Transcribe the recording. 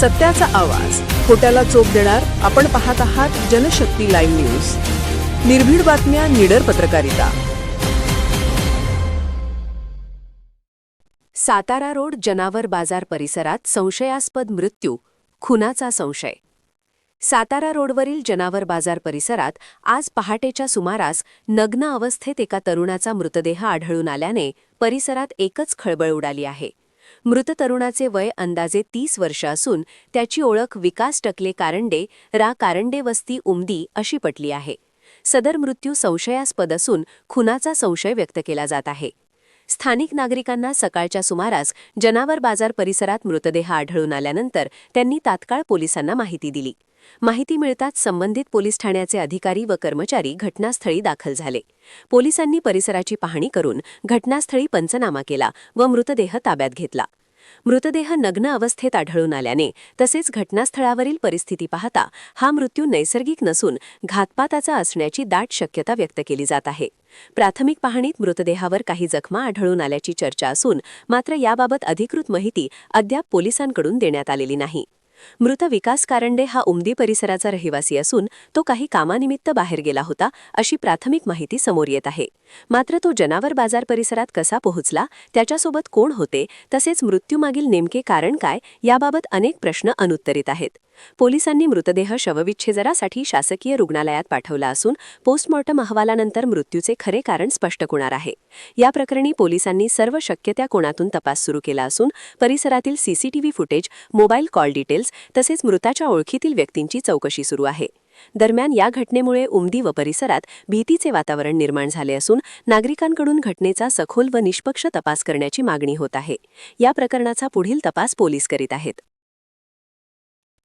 सत्याचा आवाज. खोट्याला चोप देणार आपण पाहत आहात जनशक्ती लाईव्ह न्यूज. निर्भीड बातम्या निडर पत्रकारिता. सातारा रोड जनावर बाजार परिसरात संशयास्पद मृत्यू खुनाचा संशय. सातारा रोडवरील जनावर बाजार परिसरात आज पहाटेच्या सुमारास नग्न अवस्थेत एका तरुणाचा मृतदेह आढळून आल्याने परिसरात एकच खळबळ उडाली आहे. मृत तरुणाचे वय अंदाजे तीस वर्ष असून त्याची ओळख विकास टकले कारंडे रा कारंडे वस्ती उमदी अशी पटली आहे. सदर मृत्यू संशयास्पद असून खुनाचा संशय व्यक्त केला जात आहे. स्थानिक नागरिकांना सकाळच्या सुमारास जनावर बाजार परिसरात मृतदेह आढळून आल्यानंतर त्यांनी तात्काळ पोलिसांना माहिती दिली. माहिती मिळताच संबंधित पोलीस ठाण्याचे अधिकारी व कर्मचारी घटनास्थळी दाखल झाले. पोलिसांनी परिसराची पाहणी करून घटनास्थळी पंचनामा केला व मृतदेह ताब्यात घेतला. मृतदेह नग्न अवस्थेत आढळून आल्याने तसेच घटनास्थळावरील परिस्थिती पाहता हा मृत्यू नैसर्गिक नसून घातपाताचा असण्याची दाट शक्यता व्यक्त केली जात आहे. प्राथमिक पाहणीत मृतदेहावर काही जखमा आढळून आल्याची चर्चा असून मात्र याबाबत अधिकृत माहिती अद्याप पोलिसांकडून देण्यात आलेली नाही. मृत विकास कारंडे हा उमदी परिसराचा रहिवासी असून तो काही कामानिमित्त बाहेर गेला होता अशी प्राथमिक माहिती समोर येत आहे. मात्र तो जनावर बाजार परिसरात कसा पोहोचला त्याच्यासोबत कोण होते तसेच मृत्यूमागील नेमके कारण काय याबाबत अनेक प्रश्न अनुत्तरित आहेत. पोलिसांनी मृतदेह शवविच्छेदनासाठी शासकीय रुग्णालयात पाठवला असून पोस्टमॉर्टम अहवालानंतर मृत्यूचे खरे कारण स्पष्ट होणार आहे. या प्रकरणी पोलिसांनी सर्व शक्य त्या कोणातून तपास सुरू केला असून परिसरातील CCTV footage mobile call details तसेच मृताच्या ओळखीतील व्यक्तींची चौकशी सुरू आहे. दरम्यान या घटनेमुळे उमदी व परिसरात भीतीचे वातावरण निर्माण झाले असून नागरिकांकडून घटनेचा सखोल व निष्पक्ष तपास करण्याची मागणी होत आहे. या प्रकरणाचा पुढील तपास पोलीस करीत आहेत.